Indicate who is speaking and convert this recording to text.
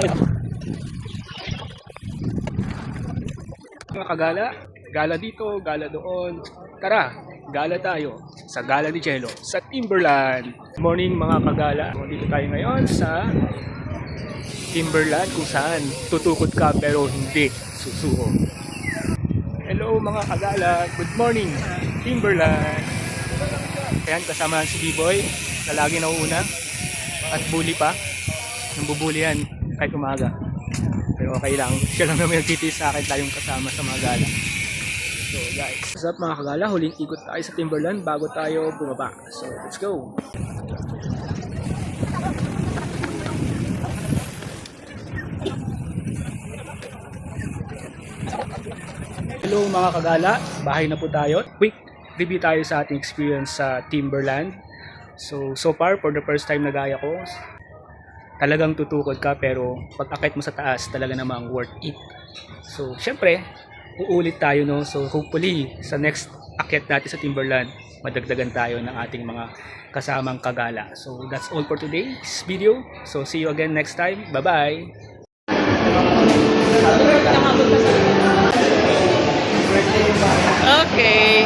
Speaker 1: Mga kagala, gala dito, gala doon. Tara, gala tayo sa Gala ni Jello sa Timberland. Morning mga kagala. Dito tayo ngayon sa Timberland kung saan tutukod ka pero hindi susuko. Hello mga kagala, good morning Timberland. Ayan, kasama si B-Boy na lagi nauuna at bully pa. Nambubuli yan kahit umaga. Pero okay lang. Siya lang naman nagtitiis sa akin tayong kasama sa mga gala. So guys, what's up mga kagala? Huling ikot tayo sa Timberland bago tayo bumaba. So let's go! Hello mga kagala, bahay na po tayo. Quick review tayo sa ating experience sa Timberland. So, so far, for the first time na gaya ko, talagang tutukod ka pero pag akit mo sa taas, talaga namang worth it. So, syempre, uulit tayo no. So, hopefully, sa next akit natin sa Timberland, madagdagan tayo ng ating mga kasamang kagala. So, that's all for today's video. So, see you again next time. Bye-bye!
Speaker 2: Okay.